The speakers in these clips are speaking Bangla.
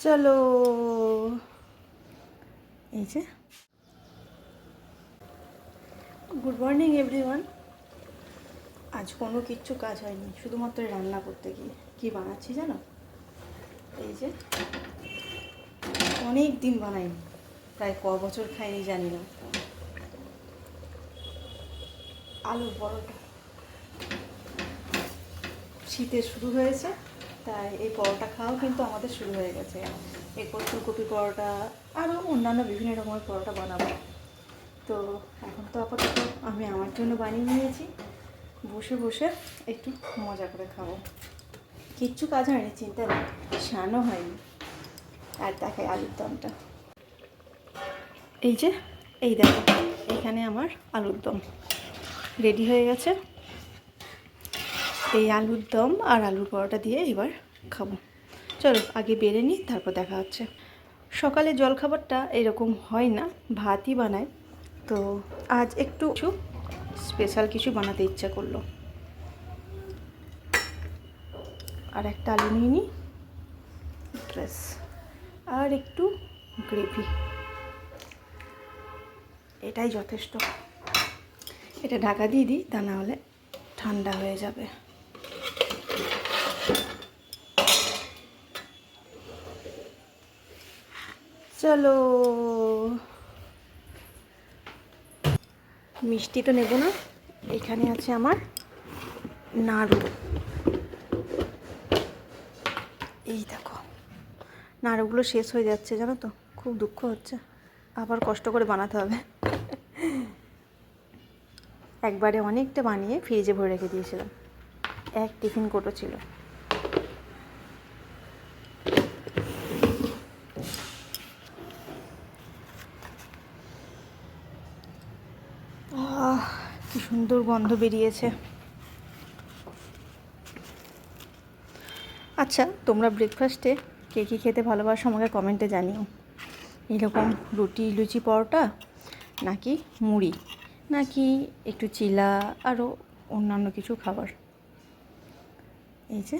চলো। এই যে। গুড মর্নিং এভরিওয়ান আজ কোনো কিচ্ছু কাজ হয়নি, শুধুমাত্র রান্না করতে গিয়ে। কি বানাচ্ছি জানো? এই যে। অনেক দিন বানাইনি, প্রায় ক বছর খাইনি, জানি না। আলুর পরোটা। শীতে শুরু হয়েছে। তাই এই পরোটা খাওয়াও কিন্তু আমাদের শুরু হয়ে গেছে। এরপর ফুলকপি পরোটা আরও অন্যান্য বিভিন্ন রকমের পরোটা বানাবো। তো এখন তো আপাতত আমি আমার জন্য বানিয়ে নিয়েছি। বসে বসে একটু মজা করে খাব। কিচ্ছু কাজ হয়নি, চিন্তা নেই, স্নানও হয়নি। আর দেখাই আলুর দমটা। এই যে, এই দেখো, এখানে আমার আলুর দম। রেডি হয়ে গেছে। এই আলুর দম আর আলুর পরোটা দিয়ে এবার খাব। চলো, আগে বেড়ে নিই, তারপর দেখা হচ্ছে। সকালে জলখাবারটা এরকম হয় না, ভাতই বানায় তো আজ একটু কিছু স্পেশাল কিছু বানাতে ইচ্ছা করল। আর একটা আলু নিয়ে নিই। ড্রেস আর একটু গ্রেভি। এটাই যথেষ্ট। এটা ঢাকা দিয়ে দিই, তা হলে ঠান্ডা হয়ে যাবে। চলো। মিষ্টি তো নেব না, এখানে আছে আমার নাড়ু। এই দেখো, নাড়ুগুলো শেষ হয়ে যাচ্ছে, জানো তো? খুব দুঃখ হচ্ছে, আবার কষ্ট করে বানাতে হবে। একবারে অনেকটা বানিয়ে ফ্রিজে ভরে রেখে দিয়েছিলাম। এক টিফিন কোটো ছিল। কি সুন্দর গন্ধ বেরিয়েছে। আচ্ছা তোমরা ব্রেকফাস্টে কে কী খেতে ভালোবাসো আমাকে কমেন্টে জানিও। এরকম রুটি, লুচি, পরোটা, নাকি মুড়ি, নাকি একটু চিলা আরও অন্যান্য কিছু খাবার। এই যে।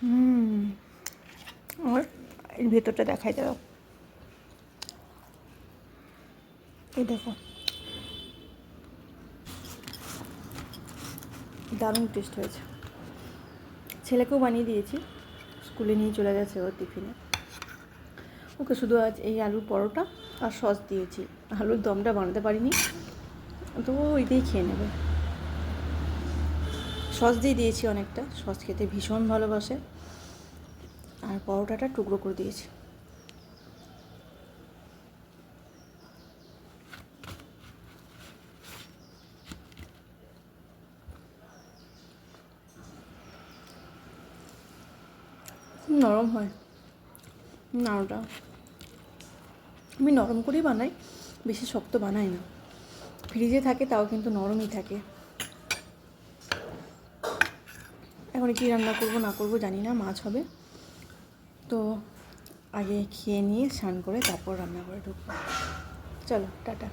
হুম আর এর ভেতরটা দেখাই দাও। এই দেখো। দারুণ টেস্ট হয়েছে। ছেলেকেও বানিয়ে দিয়েছি। স্কুলে নিয়ে চলে গেছে ওর টিফিনে ওকে শুধু আজ এই আলুর পরোটা আর সস দিয়েছি। আলুর দমটা বানাতে পারিনি। তো ওই দিয়েই খেয়ে নেবে। সস দিয়ে দিয়েছি অনেকটা। সস খেতে ভীষণ ভালোবাসে। আর পরোটাটা টুকরো করে দিয়েছি। নরম হয়। নাড়ুটা। আমি নরম করেই বানাই, বেশি শক্ত বানাই না। ফ্রিজে থাকে, তাও কিন্তু নরমই থাকে। এখন কী রান্না করব, না করব জানি না, মাছ হবে। তো আগে খেয়ে নিয়ে, স্নান করে তারপর রান্না করে ঢুকবো। চলো, টাটা।